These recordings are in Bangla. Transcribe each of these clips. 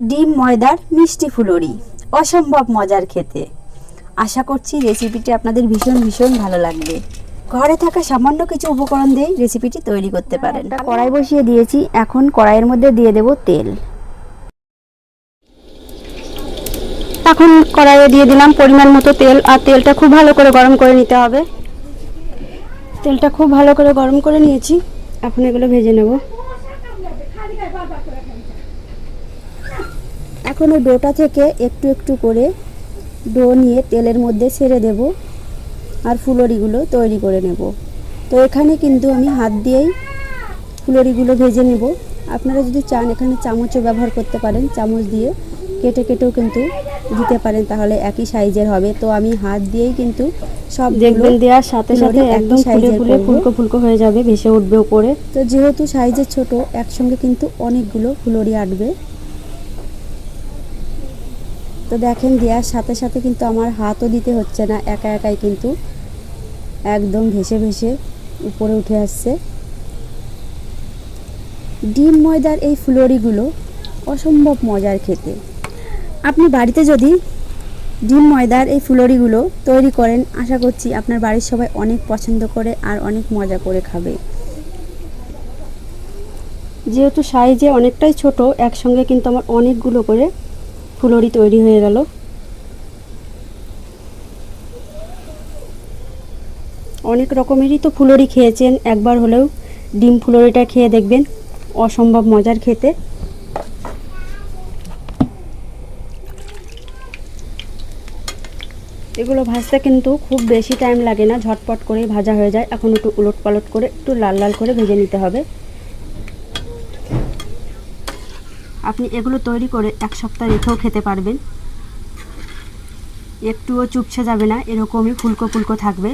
ডিম ময়দার মিষ্টি ফুলুরি অসম্ভব মজার খেতে। আশা করছি রেসিপিটি আপনাদের ভীষণ ভীষণ ভালো লাগবে। ঘরে থাকা সামান্য কিছু উপকরণ দিয়ে রেসিপিটি তৈরি করতে পারেন। কড়াই বসিয়ে দিয়েছি এখন কড়াইয়ের মধ্যে দিয়ে দেব তেল। এখন কড়াইয়ে দিয়ে দিলাম পরিমাণ মতো তেল আর তেলটা খুব ভালো করে গরম করে নিতে হবে। তেলটা খুব ভালো করে গরম করে নিয়েছি। এখন এগুলো ভেজে নেব। এখন ওই ডোটা থেকে একটু একটু করে ডো নিয়ে তেলের মধ্যে ছেড়ে দেব আর ফুলরিগুলো তৈরি করে নেব। তো এখানে কিন্তু আমি হাত দিয়েই ফুলরিগুলো ভেজে নেব। আপনারা যদি চান এখানে চামচও ব্যবহার করতে পারেন চামচ দিয়ে কেটে কেটেও কিন্তু দিতে পারেন তাহলে একই সাইজের হবে। তো আমি হাত দিয়েই কিন্তু সব দেখবেন দেওয়ার সাথে সাথে একদম ফুলে ফুলকো ফুলকো হয়ে যাবে ভেসে উঠবে উপরে। তো যেহেতু সাইজের ছোট একসঙ্গে কিন্তু অনেকগুলো ফুলরি আটবে। তো দেখেন দেওয়ার সাথে সাথে কিন্তু আমার হাতও দিতে হচ্ছে না, একা একাই কিন্তু। একদম ভেসে ভেসে উপরে উঠে আসছে। ডিম ময়দার এই ফুলরিগুলো অসম্ভব মজার খেতে। আপনি বাড়িতে যদি ডিম ময়দার এই ফুলরিগুলো তৈরি করেন, আশা করছি আপনার বাড়ির সবাই অনেক পছন্দ করে আর অনেক মজা করে খাবে। যেহেতু সাইজে অনেকটাই ছোট, একসঙ্গে কিন্তু আমার অনেকগুলো করে ফুলরি তৈরি হয়ে গেল। অনেক রকমেরই তো ফুলরি খেয়েছেন, একবার হলেও ডিম ফুলরিটা খেয়ে দেখবেন, অসম্ভব মজার খেতে। এগুলো ভাজতে কিন্তু খুব বেশি টাইম লাগে না, ঝটপট করে ভাজা হয়ে যায়। এখন একটু উলট পালট করে, একটু লাল লাল করে ভেজে নিতে হবে। আপনি এগুলো তৈরি করে এক সপ্তাহ রেখেও খেতে পারবেন। একটুও চুপছে যাবে না, এরকমই ফুলকো ফুলকো থাকবে।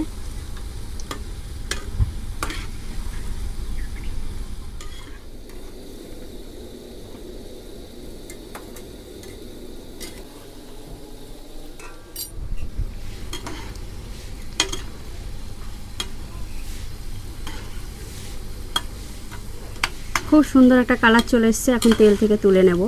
খুব সুন্দর একটা কালার চলে এসছে, এখন তেল থেকে তুলে নেব।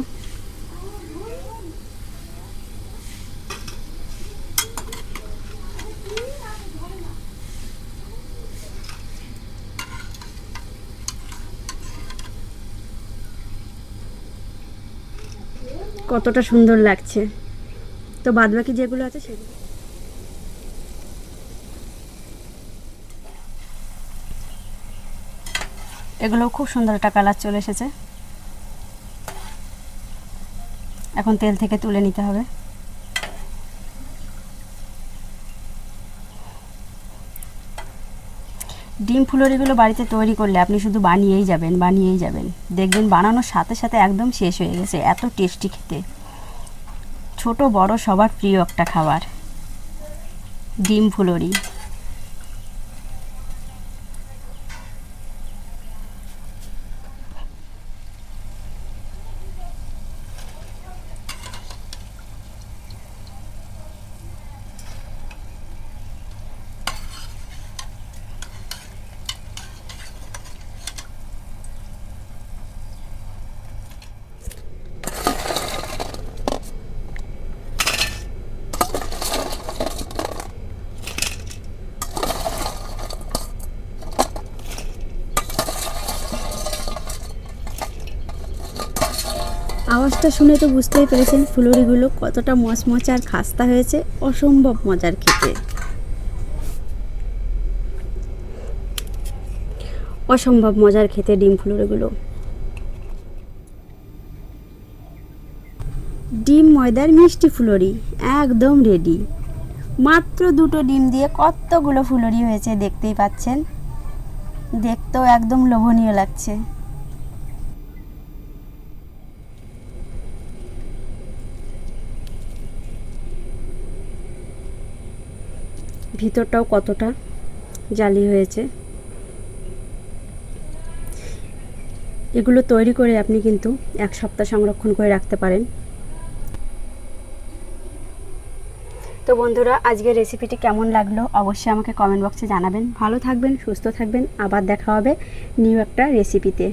কতটা সুন্দর লাগছে। তো বাদবাকি যেগুলো আছে সেগুলো এগুলো খুব সুন্দর একটা কালার চলে এসেছে। এখন তেল থেকে তুলে নিতে হবে। ডিম ফুলরিগুলো বাড়িতে তৈরি করলে আপনি শুধু বানিয়েই যাবেন বানিয়েই যাবেন। দেখবেন বানানোর সাথে সাথে একদম শেষ হয়ে গেছে, এত টেস্টি খেতে। ছোট, বড় সবার প্রিয় একটা খাবার, ডিম ফুলরি। আওয়াজটা শুনে তো বুঝতেই পেরেছেন ফুলুরিগুলো কতটা মচমচে আর খাস্তা হয়েছে, অসম্ভব মজার খেতে। অসম্ভব মজার খেতে ডিম ফুলুরিগুলো। ডিম ময়দার মিষ্টি ফুলরি, একদম রেডি মাত্র দুটো ডিম দিয়ে কতগুলো ফুলরি হয়েছে দেখতেই পাচ্ছেন। দেখতেও একদম লোভনীয় লাগছে। ভিতরটাও কতটা জালি হয়েছে। এগুলো তৈরি করে আপনি কিন্তু এক সপ্তাহ সংরক্ষণ করে রাখতে পারেন। তো বন্ধুরা, আজকের রেসিপিটি কেমন লাগল অবশ্যই আমাকে কমেন্ট বক্সে জানাবেন। ভালো থাকবেন, সুস্থ থাকবেন, আবার দেখা হবে নিউ একটা রেসিপিতে।